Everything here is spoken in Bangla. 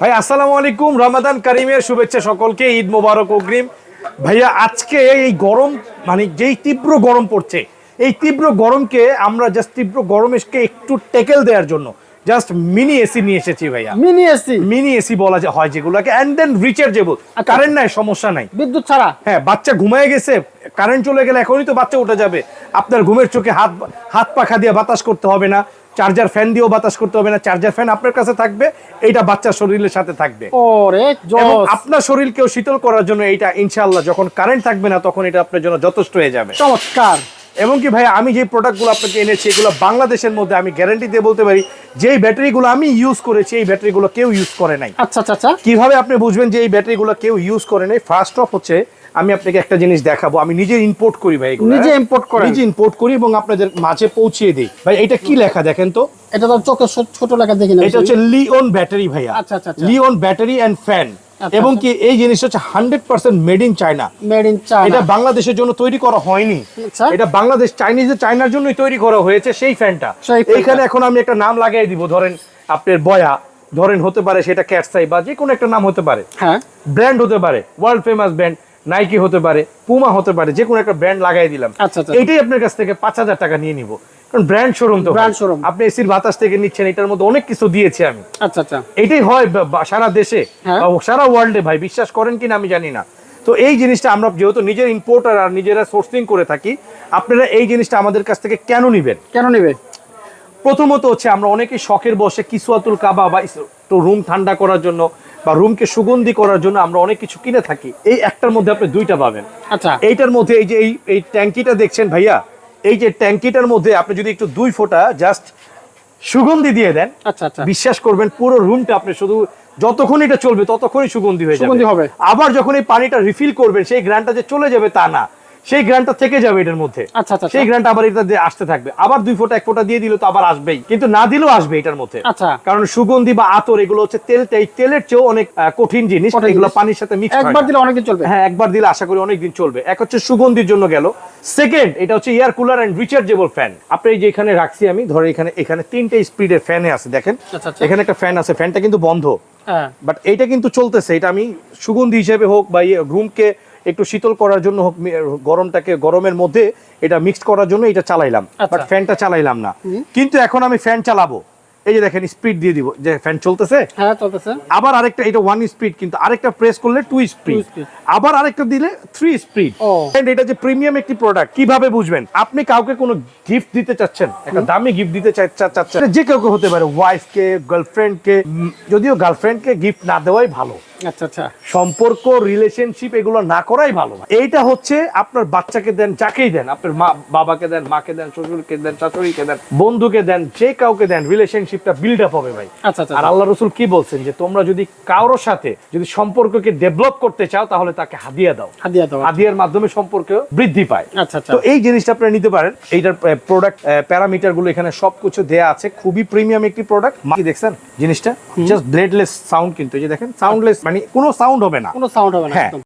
ভাই আসসালামু আলাইকুম। রমাদান কারিমের শুভেচ্ছা সকলকে ঈদ মোবারক অগ্রিম। ভাইয়া আজকে এই গরম মানে যেই তীব্র গরম পড়ছে এই তীব্র গরমকে আমরা জাস্ট তীব্র গরমকে একটু টেকেল দেওয়ার জন্য জাস্ট মিনি এসি নিয়ে এসেছি ভাইয়া। মিনি এসি মিনি এসি বলা হয় যেগুলোকে অ্যান্ড দেন রিচার্জেবল। কারেন্ট নাই সমস্যা নাই। বিদ্যুৎ ছাড়া? হ্যাঁ বাচ্চা ঘুমায় গেছে কারেন্ট চলে গেলে এখনই তো বাচ্চা উঠে যাবে। আপনার ঘুমের চোখে হাত হাত পাখা দিয়ে বাতাস করতে হবে না। চার্জার ফ্যান দিয়েও বাতাস করতে হবে না চার্জার ফ্যান আপনার কাছে থাকবে এইটা বাচ্চার শরীরের সাথে থাকবে। আপনার শরীরকেও শীতল করার জন্য এইটা ইনশাআল্লাহ যখন কারেন্ট থাকবে না তখন এটা আপনার জন্য যথেষ্ট হয়ে যাবে। চমৎকার। এবং কি ভাই আমি যে প্রোডাক্টগুলো আপনাকে এনেছি এগুলো বাংলাদেশের মধ্যে আমি গ্যারান্টি দিয়ে বলতে পারি যে ব্যাটারিগুলো আমি ইউজ করেছি এই ব্যাটারিগুলো কেউ ইউজ করে নাই। আচ্ছা আচ্ছা আচ্ছা। কীভাবে আপনি বুঝবেন যে এই ব্যাটারিগুলো কেউ ইউজ করে নাই? ফার্স্ট অফ হচ্ছে আমি আপনাকে একটা জিনিস দেখাবো। আমি নিজে ইম্পোর্ট করি ভাই নিজে হ্যাঁ? ইম্পোর্ট করেন। নিজে ইম্পোর্ট করি এবং আপনাদের মাঝে পৌঁছিয়ে দিই। ভাই এটা কি লেখা দেখেন তো? এটা তো চোখে ছোট লেখা দেখি না এটা হচ্ছে লিওন ব্যাটারি ভাইয়া। আচ্ছা, আচ্ছা। লিওন ব্যাটারি এন্ড ফ্যান এবং কি এই জিনিসটা হচ্ছে hundred percent made in China made in এটা বাংলাদেশের জন্য তৈরি করা হয়নি। আচ্ছা। এটা বাংলাদেশ চাইনিজ চায়নার জন্যই তৈরি করা হয়েছে সেই ফ্যানটা সেই ফ্যানটা। এখানে এখন আমি একটা নাম লাগাই দিব ধরেন আপনার বয়া। ধরেন হতে পারে সেটা ক্যাটসাই বা যে কোনো একটা নাম হতে পারে। হ্যাঁ। ব্র্যান্ড হতে পারে ওয়ার্ল্ড ফেমাস ব্র্যান্ড নাইকি হতে পারে পুমা হতে পারে যে কোনো একটা ব্র্যান্ড লাগাই দিলাম। আচ্ছা, আচ্ছা। এইটাই আপনার কাছ থেকে পাঁচ হাজার টাকা নিয়ে নিব। কারণ ব্র্যান্ড শোরুম তো Brand showroom। আপনি এসির বাতাস থেকে নিচ্ছেন এটার মধ্যে অনেক কিছু দিয়েছি আমি। আচ্ছা আচ্ছা। এটাই হয় বা- বা- সারা দেশে। সারা ওয়ার্ল্ডে ভাই বিশ্বাস করেন কিনা আমি জানি না। তো এই জিনিসটা আমরা যেহেতু নিজের ইম্পোর্টার আর নিজেরা সোর্সিং করে থাকি আপনারা এই জিনিসটা আমাদের কাছ থেকে কেন নিবেন? কেন প্রথমত হচ্ছে আমরা অনেকেই শখের বসে কিসুয়াতুল কাবা বা তো রুম ঠান্ডা করার জন্য বা রুমকে সুগন্ধি করার জন্য আমরা অনেক কিছু কিনে থাকি। এই একটার মধ্যে আপনি দুইটা পাবেন। আচ্ছা। এইটার মধ্যে এই যে এই এই ট্যাঙ্কিটা দেখছেন ভাইয়া এই যে ট্যাঙ্কিটার মধ্যে আপনি যদি একটু দুই ফোঁটা জাস্ট সুগন্ধি দিয়ে দেন আচ্ছা আচ্ছা। বিশ্বাস করবেন পুরো রুমটা আপনি শুধু যতক্ষণ এটা চলবে ততক্ষণই সুগন্ধি হয়ে যাবে। সুগন্ধি হবে। আবার যখন এই পানিটা রিফিল করবেন সেই গ্রানটা যে চলে যাবে তা না। সেই গ্রানটা থেকে যাবে এটার মধ্যে। আচ্ছা আচ্ছা সেই গ্রানটা আবার এটা আসতে থাকবে। আবার দুই ফোঁটা এক ফোঁটা দিয়ে দিলে তো আবার আসবেই। কিন্তু না দিলেও আসবে এটার মধ্যে। আচ্ছা। কারণ সুগন্ধি বা আতর এগুলো হচ্ছে তেল এই তেলের চেয়েও অনেক কঠিন জিনিস। এগুলো পানির সাথে মিক্স একবার দিলে অনেকদিন চলবে। হ্যাঁ একবার দিলে আশা করি অনেকদিন চলবে। এক হচ্ছে সুগন্ধির জন্য গেল। সেকেন্ড এটা হচ্ছে air cooler and rechargeable fan আপনি এই যে এখানে রাখছি আমি ধরে এখানে এখানে তিনটে স্পিডের ফ্যানে আছে দেখেন। আচ্ছা, আচ্ছা। এখানে একটা ফ্যান আছে ফ্যানটা কিন্তু বন্ধ। বাট এইটা কিন্তু চলতেছে এটা আমি সুগন্ধি হিসেবে হোক বা রুমকে একটু শীতল করার জন্য হোক গরমটাকে গরমের মধ্যে এটা মিক্সড করার জন্য এটা চালাইলাম। আচ্ছা। বাট ফ্যানটা চালাইলাম না। কিন্তু এখন আমি ফ্যান চালাবো। এই যে দেখেন স্পিড দিয়ে দিব। যে ফ্যান চলতেছে। হ্যাঁ চলতেছে। আবার আরেকটা এটা ওয়ান স্পিড কিন্তু আরেকটা প্রেস করলে টু স্পিড আবার আরেকটা দিলে থ্রি স্পিড ও। এটা যে প্রিমিয়াম একটি প্রোডাক্ট কীভাবে বুঝবেন? আপনি কাউকে কোনো গিফট দিতে চাচ্ছেন একটা দামি গিফট দিতে চাচ্ছেন যে কাউকে হতে পারে ওয়াইফ কে গার্লফ্রেন্ড কে যদিও গার্লফ্রেন্ড কে গিফট না দেওয়াই ভালো। সম্পর্ক রিলেশনশিপ এগুলো না করাই ভালো এইটা হচ্ছে আপনার বাচ্চাকে দেন যাকেই দেন আপনার মা বাবাকে দেন মাকে দেন শ্বশুরকে দেন শাশুড়িকে দেন বন্ধুকে দেন যে কাউকে দেন রিলেশনশিপটা বিল্ড আপ হবে ভাই। আচ্ছা আচ্ছা আর আল্লাহ রসুল কি বলছেন যে তোমরা যদি কারোর সাথে যদি সম্পর্ককে ডেভেলপ করতে চাও তাহলে তাকে হাদিয়া দাও। হাদিয়া দেওয়া হাদিয়ার মাধ্যমে সম্পর্ক বৃদ্ধি পায়। আচ্ছা আচ্ছা। তো এই জিনিসটা আপনি নিতে পারেন। এইটার প্রোডাক্ট প্যারামিটারগুলো এখানে সবকিছু দেয়া আছে। খুবই প্রিমিয়াম একটি প্রোডাক্ট কি দেখছেন জিনিসটা? জাস্ট ব্লেডলেস সাউন্ড কিন্তু। এই যে দেখেন সাউন্ডলেস মানে কোনো সাউন্ড হবে না। কোনো সাউন্ড হবে না হ্যাঁ।